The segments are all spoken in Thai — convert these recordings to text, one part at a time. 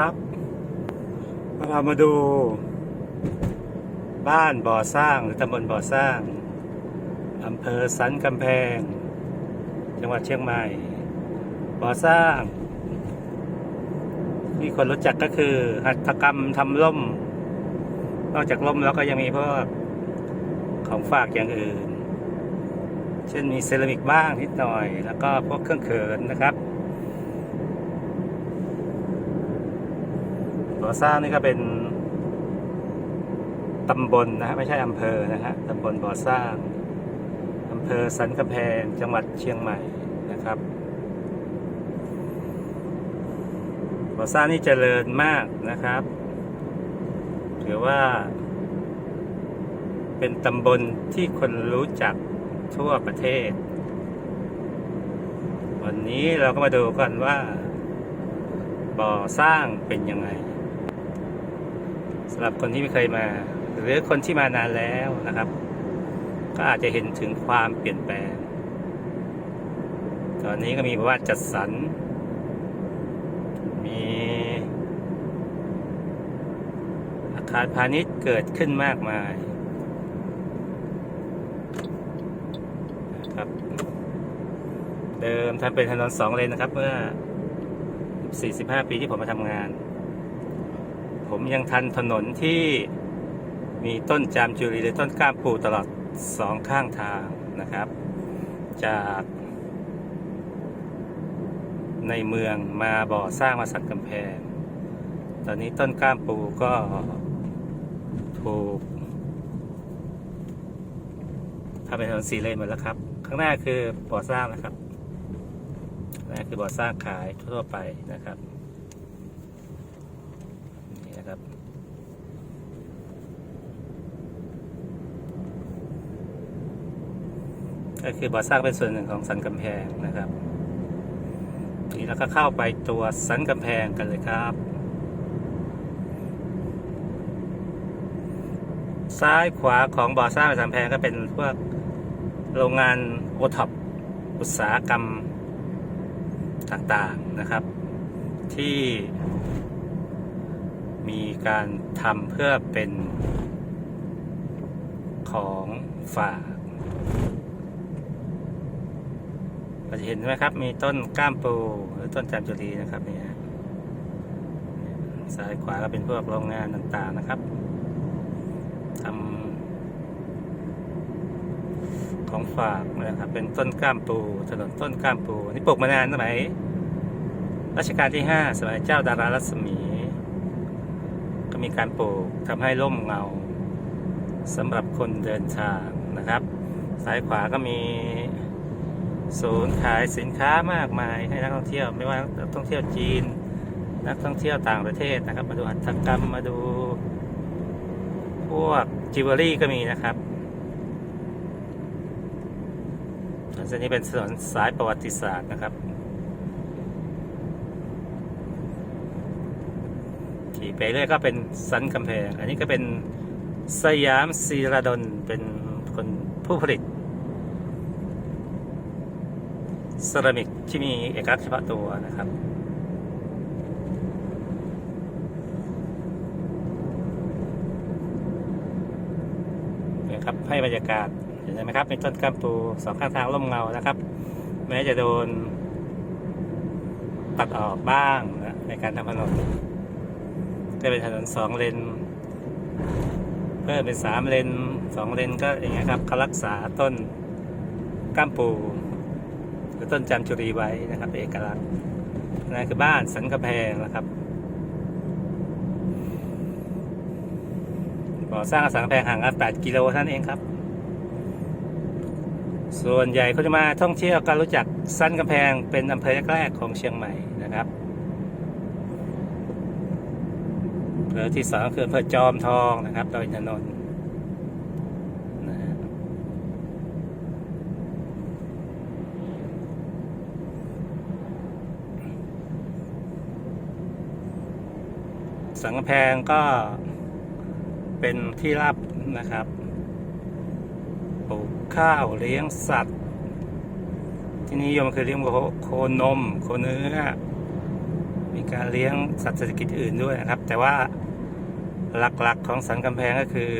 ครับ เรามาดู บ้านบ่อสร้างหรือตำบลบ่อสร้างอำเภอสันกำแพง จังหวัดเชียงใหม่บ่อสร้างที่คนรู้จักก็คือ หัตถกรรมทำล่ม นอกจากล่มแล้วก็ยังมีพวกของฝากอย่างอื่น เช่นมีเซรามิกบ้างนิดหน่อย แล้วก็พวกเครื่องเขินนะครับ บ่อสร้างนี่ก็เป็นตำบลนะฮะไม่ใช่อำเภอนะฮะตำบลบ่อสร้างอำเภอสันกำแพงจังหวัดเชียงใหม่นะครับบ่อสร้างนี่เจริญมากนะครับ ถือว่า เป็นตำบลที่คนรู้จักทั่วประเทศ วันนี้เราก็มาดูกันว่าบ่อสร้างเป็นยังไง สำหรับคนที่ไม่เคยมา หรือคนที่มานานแล้วนะครับ ก็อาจจะเห็นถึงความเปลี่ยนแปลง ตอนนี้ก็มีแบบว่าจัดสรร มีอาคารพาณิชย์เกิดขึ้นมากมายครับ เดิมทำเป็นถนนสองเลนนะครับ เมื่อ 45 ปีที่ผมมาทำงาน ผมยังทันถนนที่มีต้นจามจุรีหรือต้นก้ามปูตลอดสองข้างทางนะครับ จากในเมืองมาบ่อสร้างมาสันกำแพง ตอนนี้ต้นก้ามปูก็ถูกทำเป็นถนนสี่เลนหมดแล้วครับ ข้างหน้าคือบ่อสร้างนะครับข้างหน้าคือบ่อสร้างขายทั่วไปนะครับ นะครับ ก็คือบ่อสร้างเป็นส่วนหนึ่งของสันกำแพงนะครับนี่เราก็เข้าไปตัวสันกำแพงกันเลยครับ ซ้ายขวาของบ่อสร้างสันกำแพงก็เป็นพวกโรงงานโอท็อปอุตสาหกรรมต่างๆนะครับ ที่ มีการทำเพื่อเป็นของฝากเราจะเห็นไหมครับ มีต้นก้ามปูหรือต้นจามจุรีนะครับเนี่ยซ้ายขวาก็เป็นพวกโรงงานต่างๆนะครับทำของฝากนะครับ เป็นต้นก้ามปูถนนต้นก้ามปู นี่ปลูกมานานสมัยรัชกาลที่ 5 สมัยเจ้าดารารัศมี มีการปลูกทำให้ร่มเงาสำหรับคนเดินทางนะครับ ซ้ายขวาก็มีศูนย์ขายสินค้ามากมายให้นักท่องเที่ยวไม่ว่านักท่องเที่ยวจีน นักท่องเที่ยวต่างประเทศนะครับ มาดูหัตถกรรมมาดู พวกจิวเวลรี่ก็มีนะครับเส้นนี้เป็นถนนสายประวัติศาสตร์นะครับ ขี่ไปเรื่อยก็เป็นสันกำแพง อันนี้ก็เป็นสยามซีราดลเป็นคนผู้ผลิตเซรามิกที่มีเอกลักษณ์เฉพาะตัวนะครับเนี่ยครับให้บรรยากาศเห็นไหมครับมีต้นกล้ามปูสองข้างทางร่มเงานะครับ แม้จะโดนตัดออกบ้างนะในการทำถนน ก็เป็นถนนสองเลนเพิ่มเป็นสามเลนสองเลนก็อย่างเงี้ยครับเขารักษาต้นก้ามปูหรือต้นจามจุรีไว้นะครับ เอกลักษณ์นั่นคือบ้านสันกระแพงนะครับก่อสร้างสันกระแพงห่างกัน8กิโลท่านเองครับ ส่วนใหญ่เขาจะมาท่องเที่ยวการรู้จักสันกำแพงเป็นอำเภอแรกๆของเชียงใหม่นะครับอำเภอที่สองคืออำเภอจอมทองนะครับดอยอินนนะสันกำแพงก็เป็นที่รับนะครับปลูกข้าวเลี้ยงสัตว์ ที่นิยมคือเลี้ยงโคโคนม โคเนื้อ มีการเลี้ยงสัตว์เศรษฐกิจอื่นด้วยนะครับ แต่ว่า หลักๆของสันกำแพงก็คือ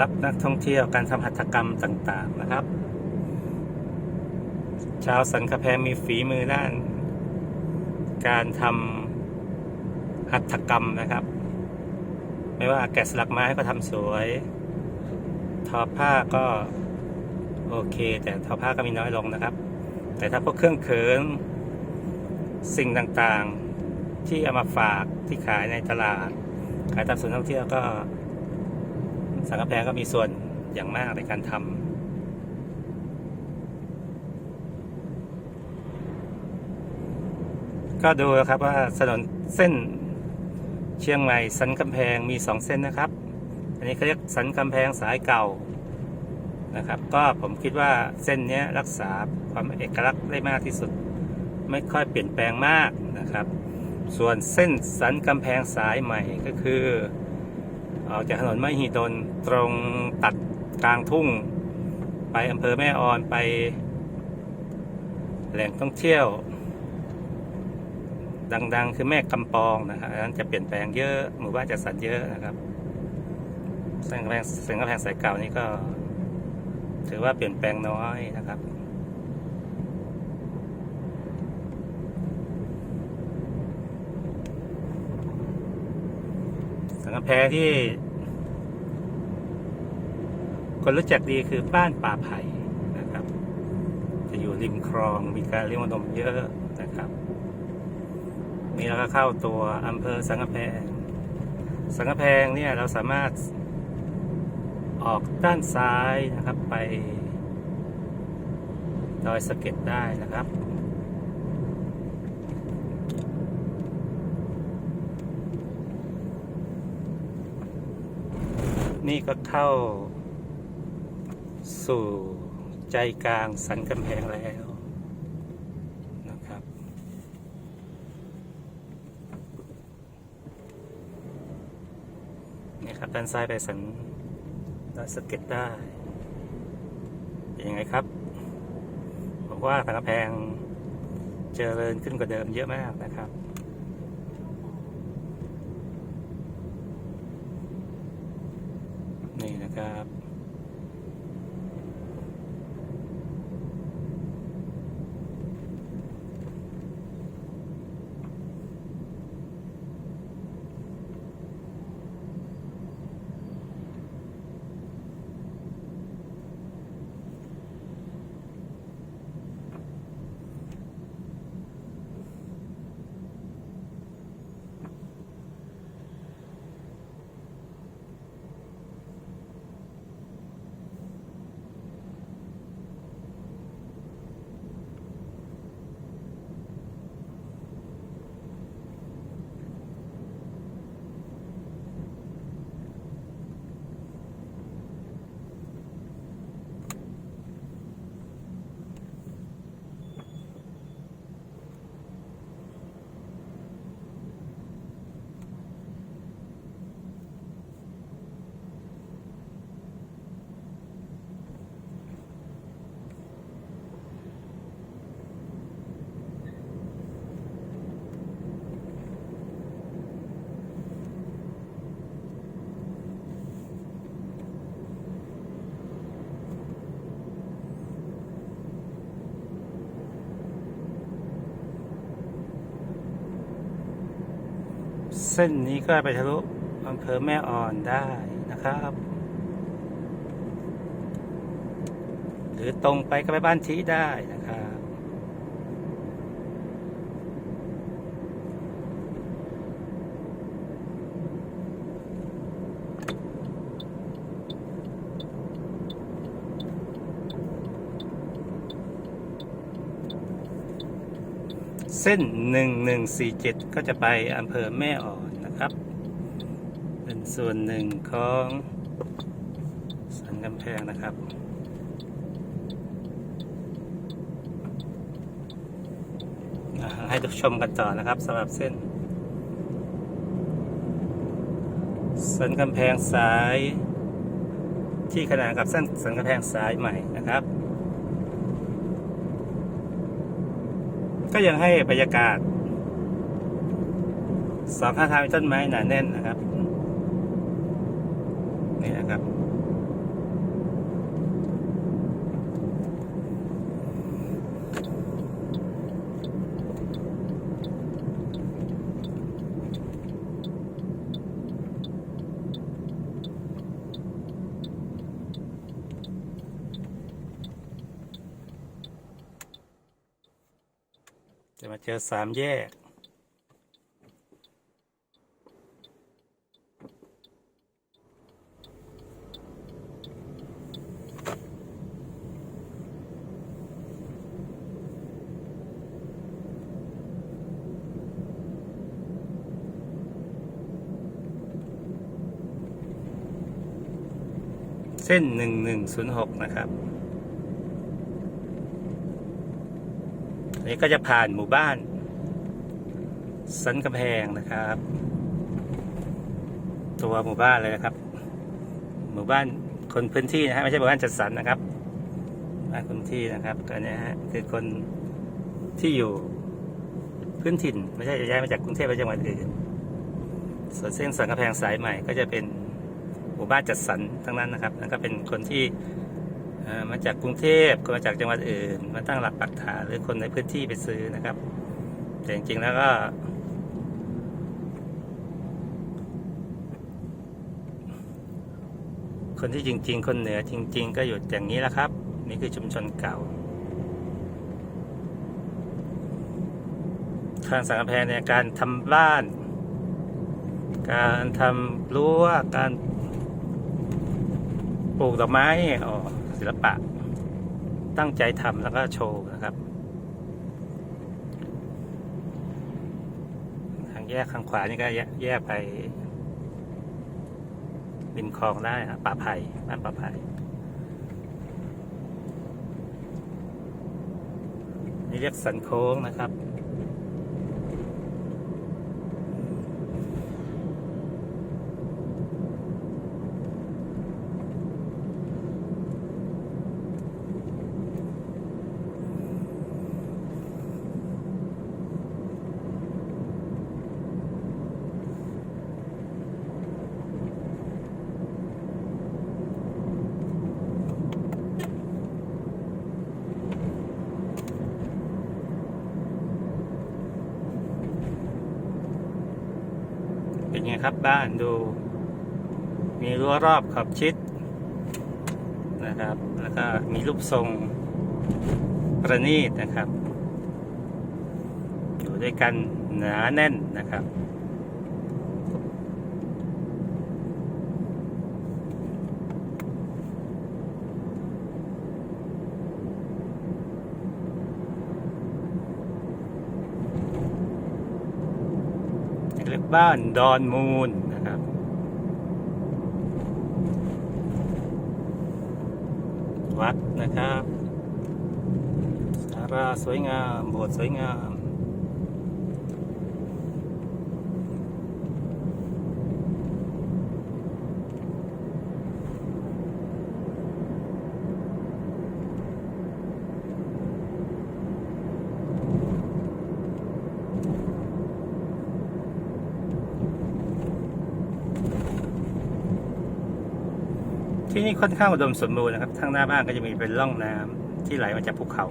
รับนักท่องเที่ยวการทำหัตถกรรมต่าง ๆนะครับ ชาวสันกำแพงมีฝีมือด้าน การทำหัตถกรรมนะครับ ไม่ว่าแกะสลักไม้ก็ทำสวย ทอผ้าก็โอเค แต่ทอผ้าก็มีน้อยลงนะครับ แต่ถ้าพวกเครื่องเขินสิ่งต่างๆ ที่เอามาฝากที่ขายในตลาด ขายตามศูนย์ท่องเที่ยวก็สังกแพงก็มีส่วนอย่างมากในการทำก็ดูนะครับว่าถนนเส้นเชียงใหม่สันกำแพงมีสองเส้นนะครับ อันนี้เขาเรียกสันกำแพงสายเก่านะครับ ก็ผมคิดว่าเส้นนี้รักษาความเอกลักษณ์ได้มากที่สุด ไม่ค่อยเปลี่ยนแปลงมากนะครับ ส่วนเส้นสันกำแพงสายใหม่ก็คือ ออกจากถนนมหิดลตรงตัดกลางทุ่ง ไปอำเภอแม่ออนไป แหล่งท่องเที่ยว ดังๆ คือแม่กำปองนะครับอันนั้นจะเปลี่ยนแปลงเยอะหมู่บ้านจัดสรรเยอะนะครับเส้นกำแพงเส้นกำแพงสายเก่านี่ก็ ถือว่าเปลี่ยนแปลงน้อยนะครับ สังกำแพงที่ คนรู้จักดีคือบ้านป่าไผ่นะครับ จะอยู่ริมคลองมีการเลี้ยงนมเยอะนะครับนี่เราก็เข้าตัวอำเภอสังกำแพง สังกำแพงเนี่ยเราสามารถออกด้านซ้ายนะครับไปดอยสะเก็ดได้นะครับ นี่ก็เข้า สู่ใจกลางสันกำแพงแล้วนะครับ นี่ครับด้านซ้ายไปสันดอยสะเก็ดได้เป็นยังไงครับผมว่าสันกำแพงเจริญขึ้นกว่าเดิมเยอะมากนะครับ นี่นะครับ เส้นนี้ก็ไปทะลุอำเภอแม่อ่อนได้นะครับ หรือตรงไปก็ไปบ้านชีได้นะครับ เส้น 1147 ก็จะไปอำเภอแม่อ่อนนะครับ เป็นส่วนหนึ่งของสันกำแพงนะครับ ให้ทุกชมกันต่อนะครับสำหรับเส้น สันกำแพงสาย ที่ขนานกับเส้นสันกำแพงสายใหม่นะครับ ก็ยังให้บรรยากาศสองข้างทางมีต้นไม้หนาแน่นนะครับ นี่นะครับ จะมาเจอสามแยก เส้นหนึ่งหนึ่งศูนย์หกนะครับ นี้ก็จะผ่านหมู่บ้าน สันกำแพงนะครับ ตัวหมู่บ้านเลยนะครับ หมู่บ้านคนพื้นที่นะฮะไม่ใช่หมู่บ้านจัดสรรนะครับบ้านคนที่นะครับก็เนี้ฮะคือคนที่อยู่พื้นถิ่น ไม่ใช่จะย้ายมาจากกรุงเทพไปจังหวัดอื่นส่วนเส้นสันกำแพงสายใหม่ก็จะเป็นหมู่บ้านจัดสรรทั้งนั้นนะครับแล้วก็เป็นคนที่ มาจากกรุงเทพก็มาจากจังหวัดอื่น มาตั้งหลักปักฐานหรือคนในพื้นที่ไปซื้อนะครับ แต่จริงๆแล้วก็ คนที่จริง ๆ คนเหนือจริง ๆ ก็อยู่อย่างนี้แหละครับ นี่คือชุมชนเก่าทางสังกแพงในยการทำบ้าน การทำรั้วการปลูกดอกไม้อ๋อ ศิลปะ ตั้งใจทำแล้วก็โชว์นะครับ ทางแยกข้างขวานี่ก็แยกแยกไปริมคลองได้ครับป่าไผ่บ้านป่าไผ่นี่เรียกสันโค้งนะครับ ครับบ้านดู มีรั้วรอบขอบชิดนะครับ แล้วก็มีรูปทรงประณีตนะครับ อยู่ด้วยกันหนาแน่นนะครับ บ้านดอนมูลนะครับ วัดนะครับสาราสวยงาม โบสถ์สวยงาม ที่นี่ ค่อนข้างอุดมสมบูรณ์นะครับทางหน้าบ้านก็จะมีเป็นร่องน้ำที่ไหลมาจากภูเขา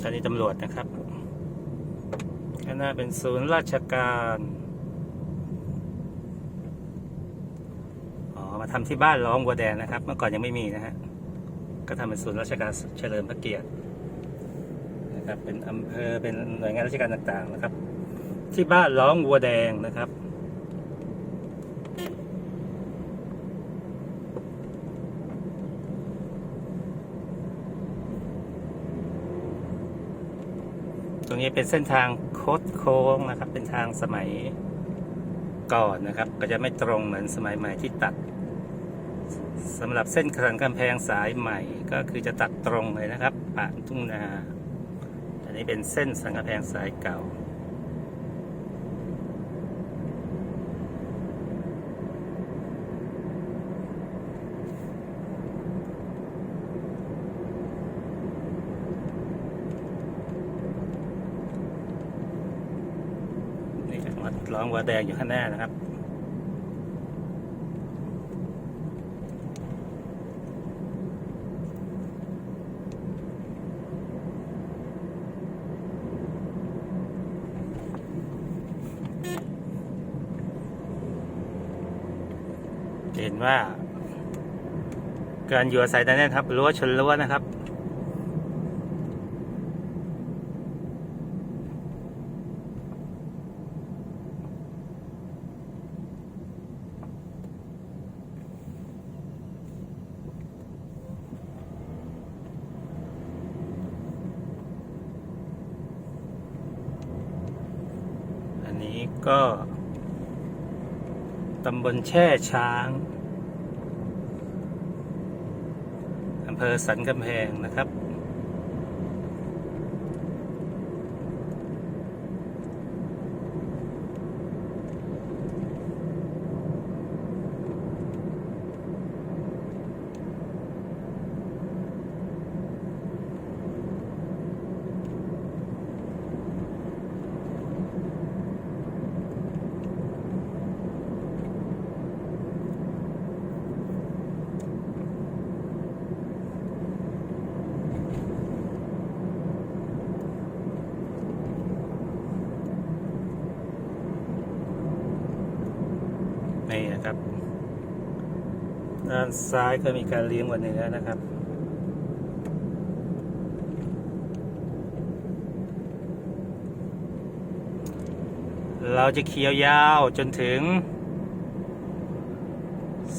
สถานีตำรวจนะครับข้างหน้าเป็นศูนย์ราชการ อ๋อ มาทำที่บ้านร้องบัวแดงนะครับ เมื่อก่อนยังไม่มีนะฮะก็ทำเป็นศูนย์ราชการเฉลิมพระเกียรตินะครับเป็นอำเภอเป็นหน่วยงานราชการต่างๆนะครับ ที่บ้านร้องวัวแดงนะครับตรงนี้เป็นเส้นทางโคดโค้งนะครับ เป็นทางสมัยก่อนนะครับ ก็จะไม่ตรงเหมือนสมัยใหม่ที่ตัด สำหรับเส้นสันกำแพงสายใหม่ก็คือจะตัดตรงเลยนะครับผ่านทุ่งนา อันนี้เป็นเส้นสันกำแพงสายเก่า นี่ครับวัดร้องวัวแดงอยู่ข้างหน้านะครับ ว่า การอยู่อาศัยนั้นนครับรั้วชนรั้วนะครับอันนี้ก็ตำบลแช่ช้าง อำเภอสันกำแพงนะครับานซ้ายก็มีการเลี้ยงวัวเนื้อนะครับเราจะเคี้ยวยาวจนถึง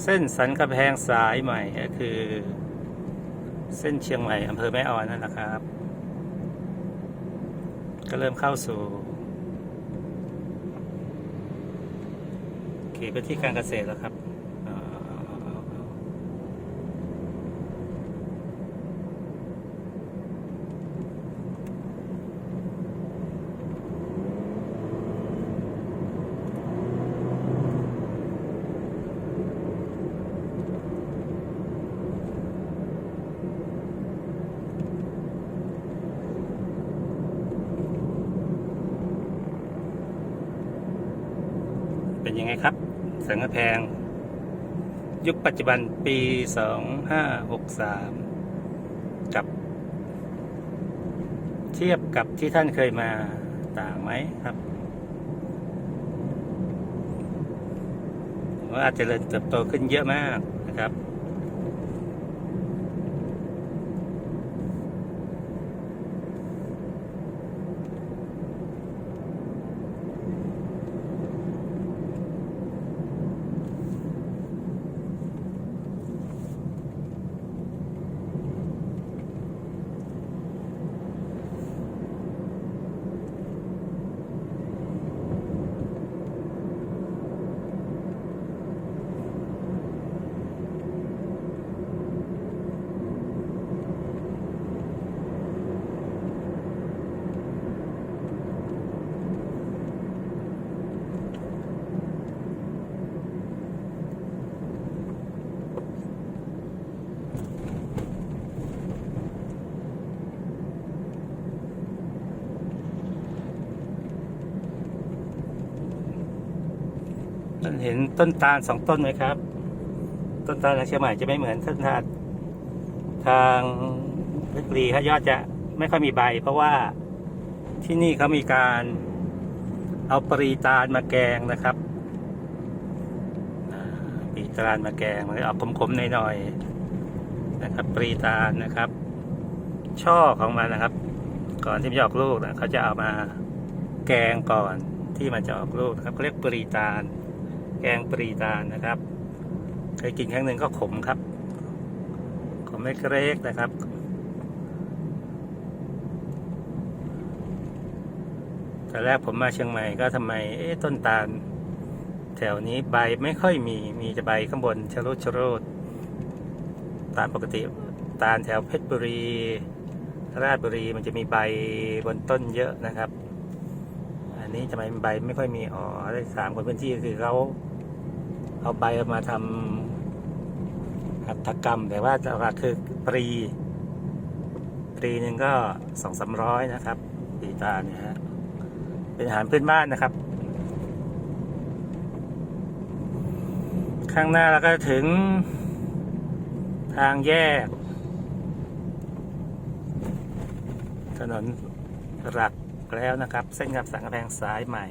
เส้นสันกำแพงสายใหม่ก็คือ เส้นเชียงใหม่อำเภอแม่ออนนั่นแหละครับ ก็เริ่มเข้าสู่เขตพื้นที่การเกษตรแล้วครับอ่าเป็นยังไงครับ สังกะแพง ยุคปัจจุบันปี 2563 กับ เทียบกับที่ท่านเคยมาต่างไหมครับว่าอาจจะเจริญเติบโตขึ้นเยอะมากนะครับ เห็นต้นตาลสองต้นไหมครับ ต้นตาลทางเชียงใหม่จะไม่เหมือนต้นตาลทางเพชรบุรีครับยอดจะไม่ค่อยมีใบ เพราะว่าที่นี่เขามีการเอาปรีตาลมาแกงนะครับปรีตาลมาแกงมันออกขมๆหน่อยๆนะครับ ปรีตาลนะครับ ช่อของมันนะครับ ก่อนที่จะออกลูกนะเขาจะเอามาแกงก่อนที่มันจะออกลูกนะครับเขาเรียกปรีตาล แกงปรีตานะครับเคยกินครั้งหนึ่งก็ขมครับ ขมไม่เกรกนะครับ แต่แรกผมมาเชียงใหม่ก็ทำไม เอ๊ะต้นตาล แถวนี้ใบไม่ค่อยมี มีแต่ใบข้างบนชะรุดชะโรดตามปกติตาลแถวเพชรบุรี ราชบุรีมันจะมีใบบนต้นเยอะนะครับ อันนี้ทำไมใบไม่ค่อยมี อ๋อได้สามคนพื้นที่คือเขา เอาใบมาทำหัตถกรรม แต่ว่าหลักๆคือปรีปรีหนึ่งก็สองสามร้อยนะครับปีตาเนี่ยฮะเป็นอาหารพื้นบ้านนะครับ ข้างหน้าเราก็ถึงทางแยก ถนนหลักแล้วนะครับ เส้นกับสังกำแพงสายใหม่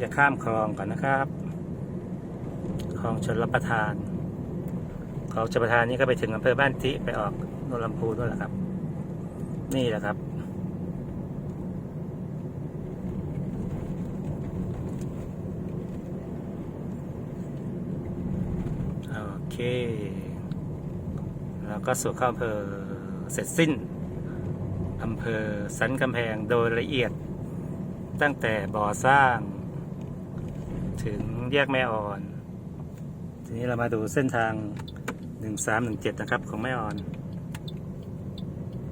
จะข้ามคลองก่อนนะครับ คลองชนรับประทานคลองชลประทานนี้ก็ไปถึงอำเภอบ้านจิไปออกโนนลำพูนู่นแหละครับ นี่แหละครับโอเค แล้วก็สู่เข้าอำเภอเสร็จสิ้นอำเภอสันกำแพงโดยละเอียดตั้งแต่บ่อสร้าง ถึงแยกแม่อ่อน ทีนี้เรามาดูเส้นทาง 1317 นะครับของแม่อ่อน